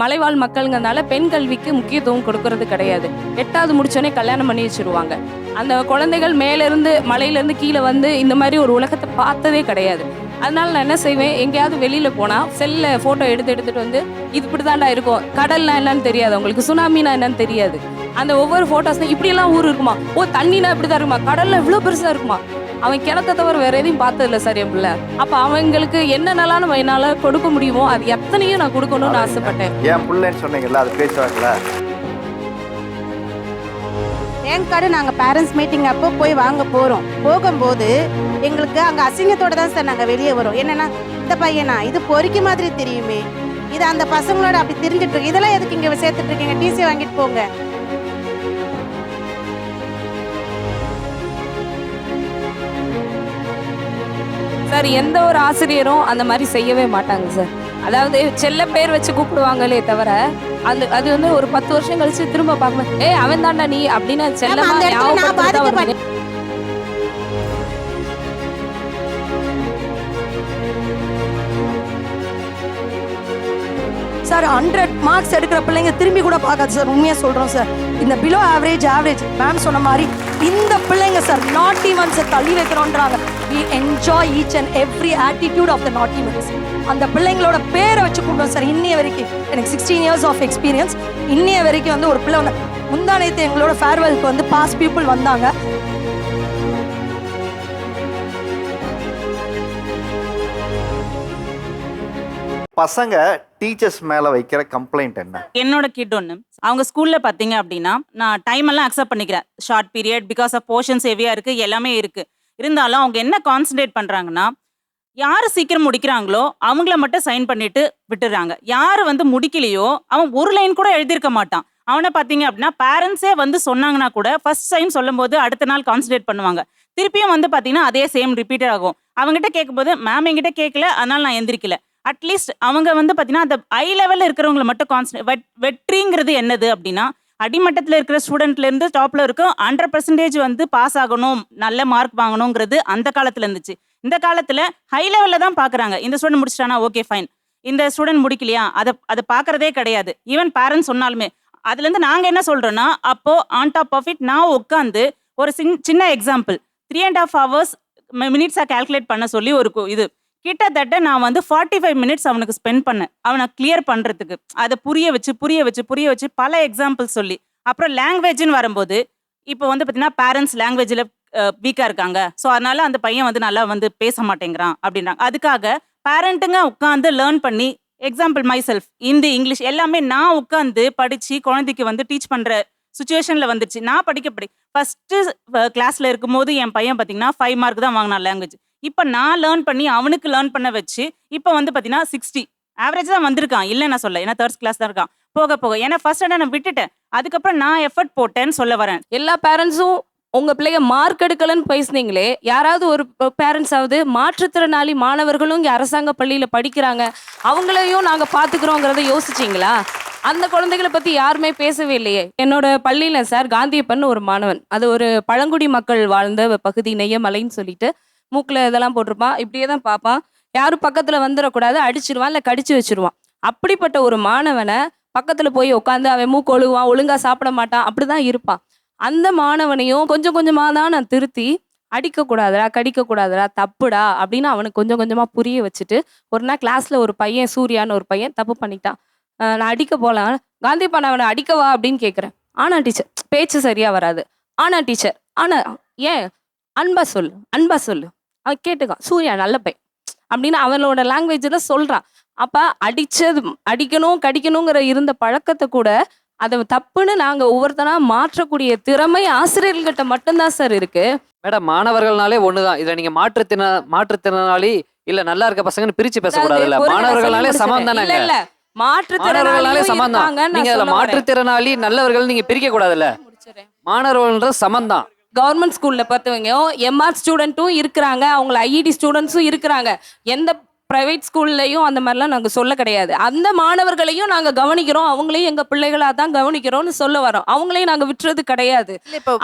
மலைவாழ் மக்கள்ங்கிறதுனால பெண் கல்விக்கு முக்கியத்துவம் கொடுக்கறது கிடையாது. எட்டாவது முடிச்சோடனே கல்யாணம் பண்ணி வச்சுருவாங்க. அந்த குழந்தைகள் மேலேருந்து மலையிலேருந்து கீழே வந்து இந்த மாதிரி ஒரு உலகத்தை பார்த்ததே கிடையாது. அதனால நான் என்ன செய்வேன்? எங்கேயாவது வெளியில் போனால் செல்லில் ஃபோட்டோ எடுத்து எடுத்துட்டு வந்து இது இப்படிதான்டா இருக்கும். கடல்லாம் என்னன்னு தெரியாது. உங்களுக்கு சுனாமினா என்னன்னு தெரியாது. அந்த ஒவ்வொரு போட்டோஸ் இப்படியெல்லாம் ஊர் இருக்குமா? ஓ தண்ணினா இப்படிதான் இருக்குமா? கடல்ல இவ்வளோ பெருசாக இருக்குமா? அவன் கிணத்த தவிர வேற எதையும் பார்த்தது இல்ல சார் என் பிள்ளை. அப்ப அவங்களுக்கு என்னென்னலாம் என்னால கொடுக்க முடியுமோ அது எத்தனையும் நான் கொடுக்கணும்னு ஆசைப்பட்டேன். என் பிள்ளைன்னு சொன்னீங்கல்ல அது பேசுவாங்கல்ல ரேங்க் கார்டு நாங்கள் பேரண்ட்ஸ் மீட்டிங் அப்போ போய் வாங்க போகிறோம் போகும்போது எங்களுக்கு அங்கே அசிங்கத்தோட தான் சார் நாங்கள் வெளியே வரோம். என்னன்னா இந்த பையனா இது பொறுக்கி மாதிரி தெரியுமே. இது அந்த பசங்களோட அப்படி தெரிஞ்சிட்டு இருக்கு. இதெல்லாம் எதுக்கு இங்கே சேர்த்துட்டு இருக்கீங்க? டிசி வாங்கிட்டு போங்க. சார் எந்த ஒரு ஆசிரியரும் அந்த மாதிரி செய்யவே மாட்டாங்க சார் அதாவது செல்ல பேர் வச்சு கூப்பிடுவாங்களே தவிர அந்த அது வந்து ஒரு பத்து வருஷம் கழிச்சு திரும்ப பார்க்கும்போது ஏய் அவன் தாண்டா நீ அப்படின்னு செல்லமா சார் ஹண்ட்ரட் மார்க்ஸ் எடுக்கிற பிள்ளைங்க திரும்பி கூட பார்க்காது சார் உண்மையாக சொல்கிறோம் சார் இந்த பிலோ ஆவரேஜ் ஆவரேஜ் மேம் சொன்ன மாதிரி இந்த பிள்ளைங்க சார் நாட்டி மன்ஸை தள்ளி வைக்கிறோன்றாங்க we enjoy each and every attitude of the naughty mans அந்த பிள்ளைங்களோட பேரை வச்சு கூப்பிடுவோம் சார் இன்னைய வரைக்கும் எனக்கு சிக்ஸ்டீன் இயர்ஸ் ஆஃப் எக்ஸ்பீரியன்ஸ் இன்னைய வரைக்கும் வந்து ஒரு பிள்ளை வந்து முந்தானயத்து எங்களோட ஃபேர்வெலுக்கு வந்து பாஸ் பீப்புள் வந்தாங்க. பசங்க டீச்சர்ஸ் மேல வைக்கிற கம்ப்ளைண்ட் என்ன? என்னோட கிட் ஒன்று அவங்க ஸ்கூல்ல பார்த்தீங்க அப்படின்னா நான் டைம் எல்லாம் அக்செப்ட் பண்ணிக்கிறேன். Short period because of portions ஹெவியா இருக்கு எல்லாமே இருக்கு. இருந்தாலும் அவங்க என்ன கான்சென்ட்ரேட் பண்றாங்கன்னா யார் சீக்கிரம் முடிக்கிறாங்களோ அவங்கள மட்டும் சைன் பண்ணிட்டு விட்டுறாங்க. யார் வந்து முடிக்கலையோ அவன் ஒரு லைன் கூட எழுதியிருக்க மாட்டான். அவனை பார்த்தீங்க அப்படின்னா பேரண்ட்ஸே வந்து சொன்னாங்கன்னா கூட ஃபர்ஸ்ட் டைம் சொல்லும்போது அடுத்த நாள் கான்சென்ட்ரேட் பண்ணுவாங்க. திருப்பியும் வந்து பார்த்தீங்கன்னா அதே சேம் ரிப்பீட்டட் ஆகும். அவங்ககிட்ட கேட்கும்போது மேம் என்கிட்ட கேட்கல அதனால நான் எந்திரிக்கல. அட்லீஸ்ட் அவங்க வந்து பார்த்தீங்கன்னா அந்த ஐ லெவலில் இருக்கிறவங்கள மட்டும் கான்சன்ட்ரேட் வெற்றிங்கிறது என்னது அப்படின்னா அடிமட்டத்தில் இருக்கிற ஸ்டூடெண்ட்லேருந்து டாப்பில் இருக்கும் ஹண்ட்ரட் பர்சன்டேஜ் வந்து பாஸ் ஆகணும் நல்ல மார்க் வாங்கணுங்கிறது அந்த காலத்தில் இருந்துச்சு. இந்த காலத்தில் ஹை லெவலில் தான் பார்க்குறாங்க இந்த ஸ்டூடெண்ட் முடிச்சிட்டானா ஓகே ஃபைன் இந்த ஸ்டூடெண்ட் முடிக்கலையா? அதை அதை பார்க்குறதே கிடையாது. ஈவன் பேரண்ட்ஸ் சொன்னாலுமே. அதுலேருந்து நாங்கள் என்ன சொல்கிறோன்னா அப்போது ஆன் டாப் ஆஃப் இட் நான் உட்காந்து ஒரு சின் சின்ன example three and half hours மினிட்ஸாக calculate பண்ண சொல்லி ஒரு இது கிட்டத்தட்ட நான் வந்து ஃபார்ட்டி ஃபைவ் மினிட்ஸ் அவனுக்கு ஸ்பெண்ட் பண்ணேன். அவனை கிளியர் பண்ணுறதுக்கு அதை புரிய வச்சு புரிய வச்சு புரிய வச்சு பல எக்ஸாம்பிள் சொல்லி. அப்புறம் லாங்குவேஜ்னு வரும்போது இப்போ வந்து பார்த்தீங்கன்னா பேரண்ட்ஸ் லாங்குவேஜில் வீக்காக இருக்காங்க. ஸோ அதனால அந்த பையன் வந்து நல்லா வந்து பேச மாட்டேங்கிறான் அப்படின்றாங்க. அதுக்காக பேரண்ட்டுங்க உட்காந்து லேர்ன் பண்ணி example myself Hindi English எல்லாமே நான் உட்காந்து படித்து குழந்தைக்கு வந்து டீச் பண்ணுற சுச்சுவேஷனில் வந்துருச்சு. நான் படிக்க படி ஃபஸ்ட்டு கிளாஸில் இருக்கும்போது என் பையன் பார்த்தீங்கன்னா ஃபைவ் மார்க் தான் வாங்கினான் லாங்குவேஜ் இப்போ நான் லேர்ன் பண்ணி அவனுக்கு லேர்ன் பண்ண வச்சு இப்போ வந்து பார்த்தீங்கன்னா சிக்ஸ்டி ஆவரேஜ் தான் வந்திருக்கான். இல்லை நான் சொல்ல ஏன்னா தேர்ட் கிளாஸ் தான் இருக்கான். போக போக. ஏன்னா ஃபர்ஸ்ட் ஸ்டாண்டர்ட் நான் விட்டுட்டேன். அதுக்கப்புறம் நான் எஃபர்ட் போட்டேன்னு சொல்ல வரேன். எல்லா பேரண்ட்ஸும் உங்க பிள்ளைய மார்க் எடுக்கலன்னு பேசுனீங்களே யாராவது ஒரு பேரண்ட்ஸ் மாற்றுத்திறனாளி மாணவர்களும் இங்கே அரசாங்க பள்ளியில் படிக்கிறாங்க. அவங்களையும் நாங்கள் பார்த்துக்கிறோங்கிறத யோசிச்சிங்களா? அந்த குழந்தைகளை பற்றி யாருமே பேசவே இல்லையே. என்னோட பள்ளியில் சார் காந்தியப்பன் ஒரு மாணவன். அது ஒரு பழங்குடி மக்கள் வாழ்ந்த பகுதி நெய்யமலைன்னு சொல்லிட்டு மூக்கில் இதெல்லாம் போட்டிருப்பான் இப்படியே தான் பார்ப்பான் யாரும் பக்கத்தில் வந்துடக்கூடாது அடிச்சிருவான் இல்லை கடிச்சு வச்சிருவான். அப்படிப்பட்ட ஒரு மாணவனை பக்கத்தில் போய் உட்காந்து அவன் மூக்கு ஒழுகுவான் ஒழுங்கா சாப்பிட மாட்டான் அப்படிதான் இருப்பான். அந்த மாணவனையும் கொஞ்சம் கொஞ்சமாக தான் நான் திருத்தி அடிக்கக்கூடாதுடா கடிக்கக்கூடாதுடா தப்புடா அப்படின்னு அவனுக்கு கொஞ்சம் கொஞ்சமாக புரிய வச்சுட்டு ஒரு நாள் கிளாஸில் ஒரு பையன் சூர்யான்னு ஒரு பையன் தப்பு பண்ணிட்டான். நான் அடிக்க போகலாம் காந்தி பண்ண அவனை அடிக்கவா அப்படின்னு கேட்குறேன் ஆனா டீச்சர் பேச்சு சரியாக வராது. ஆனா டீச்சர் ஆனா ஏன் அன்பா சொல்லு அன்பா சொல்லு. அவன் கேட்டுக்கான் சூர்யா நல்ல பையன். அப்படின்னு அவனோட லாங்குவேஜில் சொல்றான். அப்ப அடிச்சது அடிக்கணும் கடிக்கணுங்கிற இருந்த பழக்கத்தை கூட அதை தப்புன்னு நாங்க ஒவ்வொருத்தனா மாற்றக்கூடிய திறமை ஆசிரியர்கள்கிட்ட மட்டும்தான் சார் இருக்கு. மேடம் மாணவர்கள்னாலே ஒண்ணுதான். இதுல நீங்க மாற்றுத்திற மாற்றுத்திறனாளி இல்ல நல்லா இருக்க பசங்கன்னு பிரிச்சு பேசக்கூடாது இல்ல. மாணவர்கள்னாலே சமம் தானே இல்ல மாற்றுத்திறனாளியும் சமம் தான் நீங்க அதுல. மாற்றுத்திறனாளி நல்லவர்கள் நீங்க பிரிக்க கூடாதுல்ல முடிச்சிடுறேன். மாணவர்கள்ன்றது சமம் தான் கவர்மெண்ட் ஸ்கூல்ல பார்த்தவங்க எம்ஆர் ஸ்டூடெண்ட்டும் இருக்கிறாங்க அவங்கள ஐஇடி ஸ்டூடெண்ட்ஸும் இருக்கிறாங்க. எந்த பிரைவேட் ஸ்கூல்லையும் அந்த மாதிரிலாம் நாங்க சொல்ல கிடையாது. அந்த மாணவர்களையும் நாங்க கவனிக்கிறோம். அவங்களையும் எங்க பிள்ளைகளா தான் கவனிக்கிறோம்னு சொல்ல வரோம். அவங்களையும் நாங்க விட்டுறது கிடையாது.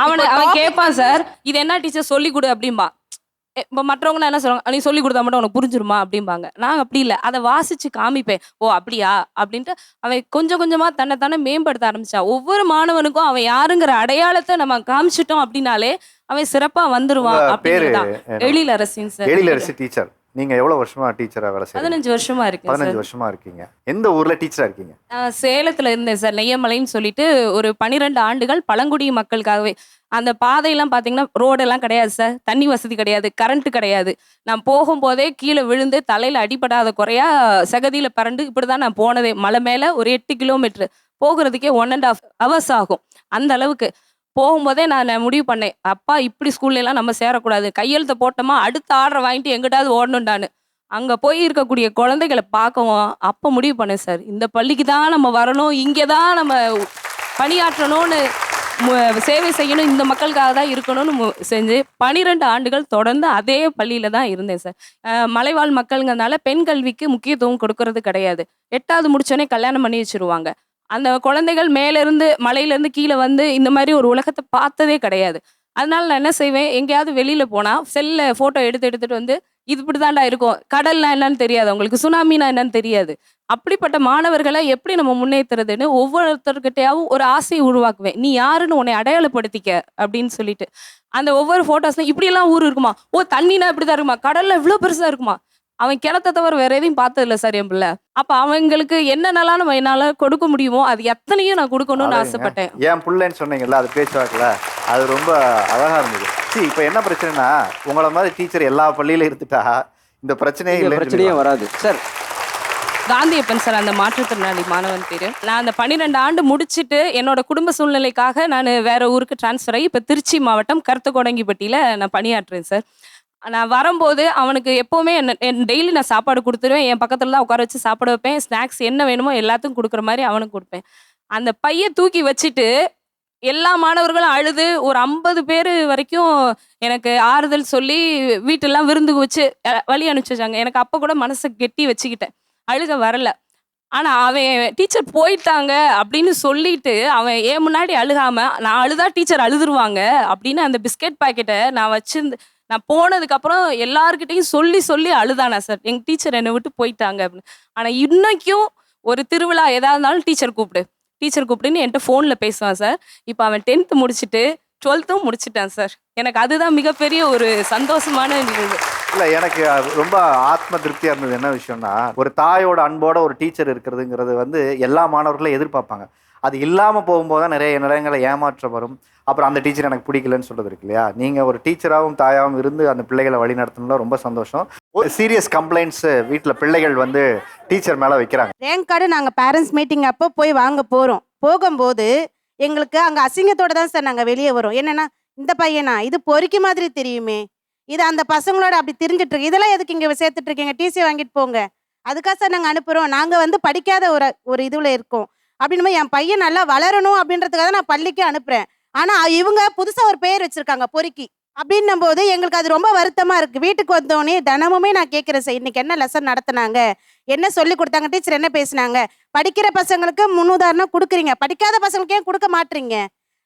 அவனை அவன் கேட்பான் சார் இது என்ன டீச்சர் சொல்லி கொடு அப்படிம்பா. இப்போ மற்றவங்க என்ன சொல்லுவாங்க? நீ சொல்லி கொடுத்தா மட்டும் உனக்கு புரிஞ்சிருமா? அப்படிம்பாங்க. நான் அப்படி இல்லை. அதை வாசிச்சு காமிப்பேன். ஓ அப்படியா? அப்படின்ட்டு அவன் கொஞ்சம் கொஞ்சமா தன்னை தானே மேம்படுத்த ஆரம்பிச்சான் ஒவ்வொரு மாணவனுக்கும் அவன் யாருங்கிற அடையாளத்தை நம்ம காமிச்சிட்டோம் அப்படின்னாலே அவன் சிறப்பா வந்துருவான் அப்படிங்கிறதான் எழிலரசின் சார் எழிலரசி டீச்சர். நீங்க எவ்வளவு வருஷமா டீச்சரா வேலை செய்றீங்க? பதினஞ்சு வருஷமா இருக்கேன் சார் பதினஞ்சு வருஷமா இருக்கீங்க. எந்த ஊர்ல டீச்சரா இருக்கீங்க? நான் சேலத்துல இருந்தேன் சார் நெய்யமலைன்னு சொல்லிட்டு ஒரு பன்னிரெண்டு ஆண்டுகள் பழங்குடி மக்களுக்காகவே. அந்த பாதையெல்லாம் பார்த்தீங்கன்னா ரோடெல்லாம் கிடையாது சார் தண்ணி வசதி கிடையாது கரண்ட் கிடையாது. நான் போகும்போதே கீழே விழுந்து தலையில் அடிபடாத குறையா சகதியில் பறண்டு இப்படி தான் நான் போனதே. மலை மேலே ஒரு எட்டு கிலோமீட்ரு போகிறதுக்கே ஒன் அண்ட் ஆஃப் ஹவர்ஸ் ஆகும். அந்த அளவுக்கு. போகும்போதே நான் முடிவு பண்ணேன் அப்பா இப்படி ஸ்கூல்லலாம் நம்ம சேரக்கூடாது. கையெழுத்த போட்டோமா அடுத்த ஆர்டரை வாங்கிட்டு எங்கிட்டாவது ஓடணும்டான்னு அங்கே போய் இருக்கக்கூடிய குழந்தைகளை பார்க்கவும் அப்போ முடிவு பண்ணேன் சார் இந்த பள்ளிக்கு தான் நம்ம வரணும். இங்கே தான் நம்ம பணியாற்றணும்னு சேவை செய்யணும். இந்த மக்களுக்காக தான் இருக்கணும்னு மு- செஞ்சு பனிரெண்டு ஆண்டுகள் தொடர்ந்து அதே பள்ளியில் தான் இருந்தேன் சார். மலைவாழ் மக்களுங்கிறதுனால பெண் கல்விக்கு முக்கியத்துவம் கொடுக்கறது கிடையாது. எட்டாவது முடிச்சோடனே கல்யாணம் பண்ணி வச்சிருவாங்க. அந்த குழந்தைகள் மேலேருந்து மலையிலேருந்து கீழே வந்து இந்த மாதிரி ஒரு உலகத்தை பார்த்ததே கிடையாது. அதனால நான் என்ன செய்வேன்? எங்கேயாவது வெளியில் போனால் செல்ல ஃபோட்டோ எடுத்து எடுத்துட்டு வந்து இது இப்படி தாண்டா இருக்கும். கடல்னா என்னன்னு தெரியாது. அவங்களுக்கு சுனாமினா என்னன்னு தெரியாது. அப்படிப்பட்ட மாணவர்களை எப்படி நம்ம முன்னேற்றுறதுன்னு ஒவ்வொருத்தர்கிட்டயாவும் ஒரு ஆசையை உருவாக்குவேன். நீ யாருன்னு உன்னை அடையாளப்படுத்திக்க அப்படின்னு சொல்லிட்டு. அந்த ஒவ்வொரு ஃபோட்டோஸ்லாம் இப்படியெல்லாம் ஊர் இருக்குமா? ஓ தண்ணினா இப்படிதான் இருக்குமா? கடல்ல இவ்வளோ பெருசா இருக்குமா? அவன் கிணத்த தவிர வேற எதையும் பார்த்ததில்ல சார் என் பிள்ளை. அப்ப அவங்களுக்கு என்னென்னலாம் நம்ம என்னால கொடுக்க முடியுமோ அது எத்தனையும் நான் கொடுக்கணும்னு. ஆசைப்பட்டேன். என் பிள்ளைன்னு சொன்னீங்கல்ல அது பேச்சுவாக்கல அது ரொம்ப அழகா இருந்தது. சரி இப்போ என்ன பிரச்சனைனா உங்களை மாதிரி டீச்சர் எல்லா பள்ளியில இருந்துட்டா இந்த பிரச்சனையே இல்லை பிரச்சனையே வராது. சார். காந்தியப்பன் சார் அந்த மாற்றுத்திறனாளி மாணவன் பேரு. நான் அந்த பன்னிரெண்டு ஆண்டு முடிச்சிட்டு என்னோட குடும்ப சூழ்நிலைக்காக நான் வேற ஊருக்கு ட்ரான்ஸ்ஃபர் ஆகி இப்போ திருச்சி மாவட்டம் கருத்துக்கோடங்கிப்பட்டியில நான் பணியாற்றுறேன் சார். நான் வரும்போது அவனுக்கு எப்போவுமே என்ன டெய்லி நான் சாப்பாடு கொடுத்துருவேன். என் பக்கத்துல தான் உட்கார வச்சு சாப்பிட வைப்பேன். ஸ்நாக்ஸ் என்ன வேணுமோ எல்லாத்துக்கும் கொடுக்குற மாதிரி அவனுக்கு கொடுப்பேன். அந்த பையை தூக்கி வச்சுட்டு எல்லா மாணவர்களும் அழுது ஒரு ஐம்பது பேர் வரைக்கும் எனக்கு ஆறுதல் சொல்லி வீட்டெல்லாம் விருந்து வச்சு வழி அனுப்பிச்சு வச்சாங்க. எனக்கு அப்போ கூட மனசை கெட்டி வச்சுக்கிட்டேன். அழுக வரல. ஆனால் அவன் டீச்சர் போயிட்டாங்க அப்படின்னு சொல்லிட்டு அவன் ஏன் முன்னாடி அழுகாம நான் அழுதா டீச்சர் அழுதுருவாங்க அப்படின்னு அந்த பிஸ்கெட் பாக்கெட்டை நான் வச்சிருந்து நான் போனதுக்கப்புறம் எல்லாருக்கிட்டையும் சொல்லி சொல்லி அழுதானா சார்? எங்கள் டீச்சர் என்னை விட்டு போயிட்டாங்க அப்படின்னு. ஆனால் இன்னைக்கும் ஒரு திருவிழா எதா இருந்தாலும் டீச்சர் கூப்பிடு. டீச்சர் கூப்பிடுன்னு என்கிட்ட ஃபோனில் பேசுவான் சார். இப்போ அவன் டென்த்து முடிச்சுட்டு டுவெல்த்தும் முடிச்சிட்டான் சார். எனக்கு அதுதான் மிகப்பெரிய ஒரு சந்தோஷமான நிகழ்வு. இல்ல எனக்கு ரொம்ப ஆத்ம திருப்தியா இருந்தது என்ன விஷயம்னா ஒரு தாயோட அன்போட ஒரு டீச்சர் இருக்கிறதுங்கிறது வந்து எல்லா மாணவர்களும் எதிர்பார்ப்பாங்க. அது இல்லாம போகும்போது தான் நிறைய நிலையங்களை ஏமாற்றம் வரும். அப்புறம் அந்த டீச்சர் எனக்கு பிடிக்கலன்னு சொல்றது இருக்கு இல்லையா? நீங்க ஒரு டீச்சராகவும் தாயாகவும் இருந்து அந்த பிள்ளைகளை வழி நடத்தணும்ல ரொம்ப சந்தோஷம். ஒரு சீரியஸ் கம்ப்ளைண்ட்ஸ் வீட்டில் பிள்ளைகள் வந்து டீச்சர் மேல வைக்கிறாங்க. ரேங்க் கார்டு நாங்கள் பேரண்ட்ஸ் மீட்டிங் அப்போ போய் வாங்க போகிறோம் போகும்போது எங்களுக்கு அங்கே அசிங்கத்தோட தான் சார் நாங்கள் வெளியே வரோம். என்னன்னா இந்த பையனா? இது பொறுக்கி மாதிரி தெரியுமே. இது அந்த பசங்களோட அப்படி தெரிஞ்சிட்டு இருக்கு இதெல்லாம் எதுக்கு இங்கே சேர்த்துட்டு இருக்கீங்க டிசி வாங்கிட்டு போங்க. அதுக்காக சார் நாங்கள் அனுப்புகிறோம் நாங்கள் வந்து படிக்காத ஒரு ஒரு இதில் இருக்கோம். அப்படின்னு என் பையன் நல்லா வளரணும் அப்படின்றதுக்காக நான் பள்ளிக்கு அனுப்புகிறேன் ஆனால் இவங்க புதுசாக ஒரு பேர் வச்சுருக்காங்க பொறுக்கி. அப்படின்னும் போது எங்களுக்கு அது ரொம்ப வருத்தமா இருக்கு. வீட்டுக்கு வந்தோடனே தினமுமே நான் கேட்குறேன் சார் இன்னைக்கு என்ன லெசன் நடத்தினாங்க? என்ன சொல்லி கொடுத்தாங்க? டீச்சர் என்ன பேசுனாங்க? படிக்கிற பசங்களுக்கு முன்னுதாரணம் கொடுக்குறீங்க. படிக்காத பசங்களுக்கு ஏன் கொடுக்க மாட்டீங்க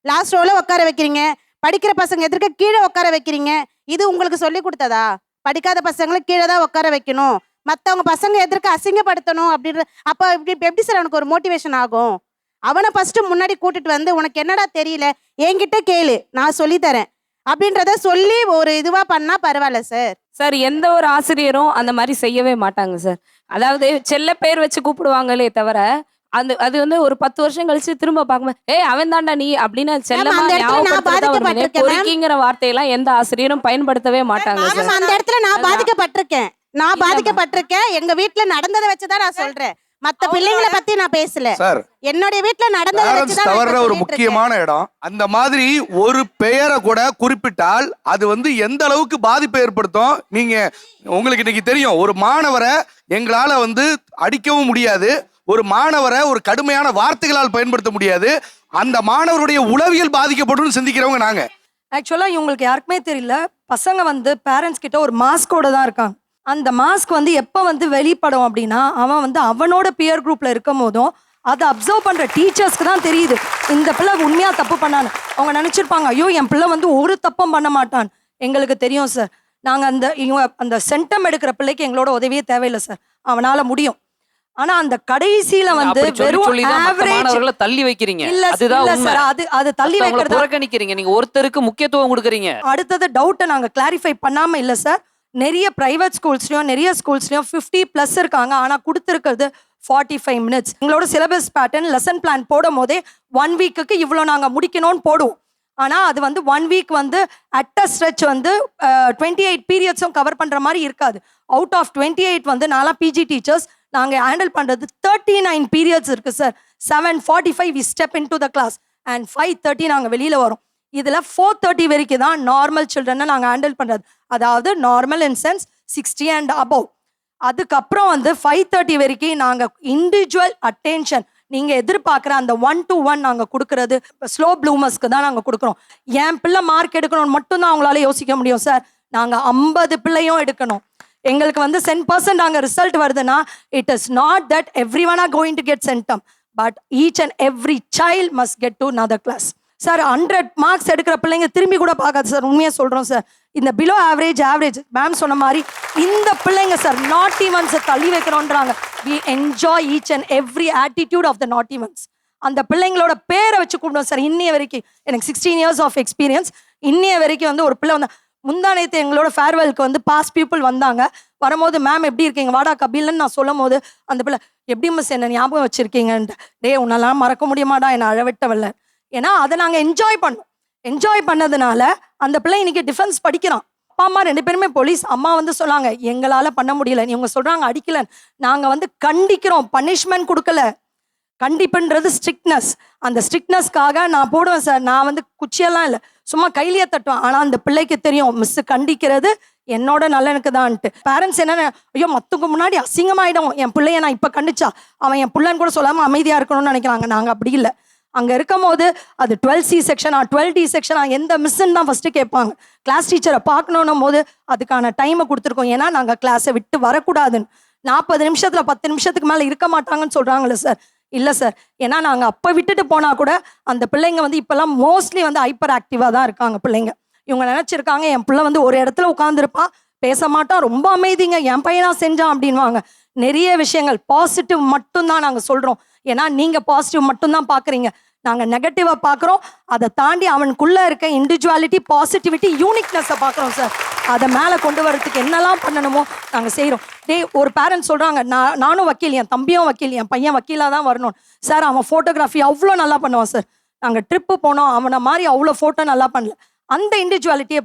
லாஸ்ட் ரோல உட்கார வைக்கிறீங்க. படிக்கிற பசங்க எதிர்க்க கீழே உட்கார வைக்கிறீங்க. இது உங்களுக்கு சொல்லி கொடுத்ததா? படிக்காத பசங்களை கீழே தான் உட்கார வைக்கணும். மற்றவங்க பசங்க எதிர்க்க அசிங்கப்படுத்தணும் அப்படின்ற அப்போ இப்படி எப்படி சார் அவனுக்கு ஒரு மோட்டிவேஷன் ஆகும்? அவனை ஃபஸ்ட்டு முன்னாடி கூட்டிட்டு வந்து உனக்கு என்னடா தெரியல? என்கிட்ட கேளு. நான் சொல்லி தரேன். அப்படின்றத சொல்லி ஒரு இதுவா பண்ணா பரவாயில்ல சார். சார் எந்த ஒரு ஆசிரியரும் அந்த மாதிரி செய்யவே மாட்டாங்க சார். அதாவது செல்ல பேர் வச்சு கூப்பிடுவாங்களே தவிர அந்த அது வந்து ஒரு பத்து வருஷம் கழிச்சு திரும்ப பார்க்கும்போது ஏய் அவன் தாண்டா நீ அப்படின்னு செல்லமா வார்த்தையெல்லாம் எந்த ஆசிரியரும் பயன்படுத்தவே மாட்டாங்க அந்த இடத்துல நான். பாதிக்கப்பட்டிருக்கேன். நான். பாதிக்கப்பட்டிருக்கேன். எங்க வீட்ல நடந்ததை வச்சுதான் நான் சொல்றேன். மத்த பிள்ளைங்களை பத்தி நான் பேசல. சார் என்னுடைய தவற இப்ப ஒரு. முக்கியமான இடம். அந்த மாதிரி ஒரு பெயரை கூட குறிப்பிட்டால் அது வந்து எந்த அளவுக்கு பாதிப்பை ஏற்படுத்தும்? நீங்க உங்களுக்கு இன்னைக்கு தெரியும். ஒரு மாணவரை எங்களால வந்து அடிக்கவும் முடியாது. ஒரு மாணவரை ஒரு கடுமையான வார்த்தைகளால் பயன்படுத்த முடியாது. அந்த மாணவருடைய உளவியல் பாதிக்கப்படும் சிந்திக்கிறவங்க நாங்க. ஆக்சுவலாக இவங்களுக்கு யாருக்குமே தெரியல. பசங்க வந்து பேரண்ட்ஸ் கிட்ட ஒரு மாஸ்கோட தான் இருக்காங்க. அந்த மாஸ்க் வந்து எப்போ வந்து வெளிப்படும் அப்படின்னா அவன் வந்து அவனோட பியர் குரூப்ல இருக்கும் போதும் அதை அப்சர்வ் பண்ற டீச்சர்ஸ்க்கு தான் தெரியுது. இந்த பிள்ளை உண்மையா தப்பு பண்ணான்னு. அவங்க நினைச்சிருப்பாங்க ஐயோ என் பிள்ளை வந்து ஒரு தப்பும் பண்ண மாட்டான். எங்களுக்கு தெரியும் சார் நாங்கள் அந்த இவங்க அந்த சென்டம் எடுக்கிற பிள்ளைக்கு எங்களோட உதவியே தேவையில்லை சார் அவனால் முடியும். ஆனா அந்த கடைசியில வந்து வெறும் சொல்லி தான் மத்த ஆவரேஜ் மாணவர்களை தள்ளி வைக்கிறீங்க. இல்ல சார் அது அது தள்ளி வைக்கிறது? புறக்கணிக்கிறீங்க. நீங்க ஒருத்தருக்கு முக்கியத்துவம் கொடுக்குறீங்க. அடுத்தது டவுட்டை நாங்கள் கிளாரிஃபை பண்ணாமல் இல்லை சார். நிறைய ப்ரைவேட் ஸ்கூல்ஸ்லையும் நிறைய ஸ்கூல்ஸ்லையும் ஃபிஃப்டி ப்ளஸ் இருக்காங்க. ஆனால் கொடுத்துருக்கிறது ஃபார்ட்டி ஃபைவ் மினிட்ஸ் எங்களோட சிலபஸ் பேட்டர்ன் லெசன் பிளான் போடும் போதே ஒன் வீக்குக்கு இவ்வளோ நாங்கள் முடிக்கணும்னு போடுவோம். ஆனால் அது வந்து ஒன் வீக் வந்து அட் அ ஸ்ட்ரெச் வந்து டுவெண்ட்டி எயிட் பீரியட்ஸும் கவர் பண்ணுற மாதிரி இருக்காது. அவுட் ஆஃப் டுவெண்ட்டி எயிட் வந்து நான்லாம் பிஜி டீச்சர்ஸ் நாங்கள் ஹேண்டில் பண்ணுறது தேர்ட்டி நைன் பீரியட்ஸ் இருக்குது sir seven forty five we step in to the class and five thirty நாங்கள் வெளியில் வரோம். இதில் ஃபோர் தேர்ட்டி வரைக்கும் தான் நார்மல் சில்ட்ரனை நாங்கள் ஹேண்டில் பண்ணுறது அதாவது normal in sense sixty and above அதுக்கப்புறம் வந்து ஃபைவ் தேர்ட்டி வரைக்கும் நாங்கள் இண்டிவிஜுவல் அட்டென்ஷன் நீங்கள் எதிர்பார்க்குற அந்த ஒன் டு ஒன் நாங்கள் கொடுக்குறது ஸ்லோ ப்ளூமர்ஸ்க்கு தான் நாங்கள் கொடுக்குறோம். என் பிள்ளை மார்க் எடுக்கணும்னு மட்டும்தான் அவங்களால யோசிக்க முடியும் சார் நாங்கள் ஐம்பது பிள்ளையும் எடுக்கணும். எங்களுக்கு வந்து சென் பர்சன்ட் அங்கே ரிசல்ட் வருதுன்னா it is not that every one are going to get centum but each and every child must get to nother class sir hundred marks எடுக்கிற பிள்ளைங்க திரும்பி கூட பார்க்காது சார் உண்மையாக சொல்கிறோம் சார் இந்த பிலோ ஆவரேஜ் ஆவரேஜ் மேம் சொன்ன மாதிரி இந்த பிள்ளைங்க சார் நாட்டி ஒன்ஸை தள்ளி வைக்கிறோன்றாங்க. We enjoy each and every attitude of the naughty ones அந்த பிள்ளைங்களோட பேரை வச்சு கூப்பிடுவோம் சார் இன்னைய வரைக்கும் எனக்கு சிக்ஸ்டீன் இயர்ஸ் ஆஃப் எக்ஸ்பீரியன்ஸ் இன்னைய வரைக்கும் வந்து ஒரு பிள்ளை வந்து முந்தானயத்தை எங்களோட ஃபேர்வெலுக்கு வந்து பாஸ் பீப்புள் வந்தாங்க. வரும்போது மேம் எப்படி இருக்கீங்க? வாடா கபில்னு நான் சொல்லும் போது அந்த பிள்ளை எப்படி மிஸ் என்ன ஞாபகம் வச்சிருக்கீங்கன்ட்டு. டேய் உன்னெல்லாம் மறக்க முடியுமாடா என்னை அழவிட்டவில்லை ஏன்னா அதை நாங்கள் என்ஜாய் பண்ணோம். என்ஜாய் பண்ணதுனால அந்த பிள்ளை இன்னைக்கு டிஃபென்ஸ் படிக்கிறான். அப்பா அம்மா ரெண்டு பேருமே போலீஸ் அம்மா வந்து சொன்னாங்க எங்களால் பண்ண முடியல. இவங்க சொல்கிறாங்க அடிக்கல நாங்கள் வந்து கண்டிக்கிறோம். பனிஷ்மெண்ட் கொடுக்கல. கண்டிப்புன்றது ஸ்ட்ரிக்ட்னஸ் அந்த ஸ்ட்ரிக்ட்னஸ்க்காக நான் போடுவேன் சார் நான் வந்து குச்சியெல்லாம் இல்லை. சும்மா கையிலேயே தட்டுவேன். ஆனால் அந்த பிள்ளைக்கு தெரியும் மிஸ் கண்டிக்கிறது என்னோட நல்லனுக்கு தான்ட்டு பேரண்ட்ஸ் என்ன ஐயோ மற்றவங்க முன்னாடி அசிங்கமாயிடும். என் பிள்ளைய நான் இப்போ கண்டிச்சா அவன் என் பிள்ளைன்னு கூட சொல்லாமல் அமைதியாக இருக்கணும்னு நினைக்கிறாங்க. நாங்கள் அப்படி இல்லை. அங்கே இருக்கும் போது அது டுவெல் சி செக்ஷனா டுவெல் டி செக்ஷனா எந்த மிஸ்ஸுன்னு தான் ஃபஸ்ட்டு கேட்பாங்க. கிளாஸ் டீச்சரை பார்க்கணும் போது அதுக்கான டைமை கொடுத்துருக்கோம். ஏன்னா நாங்கள் கிளாஸை விட்டு வரக்கூடாதுன்னு. நாற்பது நிமிஷத்தில் பத்து நிமிஷத்துக்கு மேலே இருக்க மாட்டாங்கன்னு சொல்கிறாங்களே சார் இல்லை சார் ஏன்னா நாங்கள் அப்போ விட்டுட்டு போனால் கூட அந்த பிள்ளைங்க வந்து இப்போல்லாம் மோஸ்ட்லி வந்து ஹைப்பர் ஆக்டிவாக தான் இருக்காங்க பிள்ளைங்க. இவங்க நினச்சிருக்காங்க என் பிள்ளை வந்து ஒரு இடத்துல உட்காந்துருப்பான் பேச மாட்டான் ரொம்ப அமைதிங்க என் பையனா செஞ்சான் அப்படின்வாங்க நிறைய விஷயங்கள் பாசிட்டிவ் மட்டும்தான் நாங்கள் சொல்கிறோம் ஏன்னா நீங்கள் பாசிட்டிவ் மட்டும்தான் பார்க்குறீங்க நாங்கள் நெகட்டிவாக பார்க்குறோம் அதை தாண்டி அவனுக்குள்ளே இருக்க இண்டிவிஜுவாலிட்டி பாசிட்டிவிட்டி யூனிக்னஸை பார்க்குறோம் சார் அதை மேலே கொண்டு வரதுக்கு என்னெல்லாம் பண்ணணுமோ நாங்கள் செய்கிறோம் டேய் ஒரு பேரண்ட்ஸ் சொல்கிறாங்க நான் நானும் வக்கீல் என் தம்பியும் வக்கீல் என் பையன் வக்கீலாக தான் வரணும். சார் அவன் ஃபோட்டோகிராஃபி அவ்வளோ நல்லா பண்ணுவான் சார் நாங்கள் ட்ரிப்பு போனோம் அவனை மாதிரி அவ்வளோ ஃபோட்டோ நல்லா பண்ணல. அந்த இண்டிவிஜுவாலிட்டியை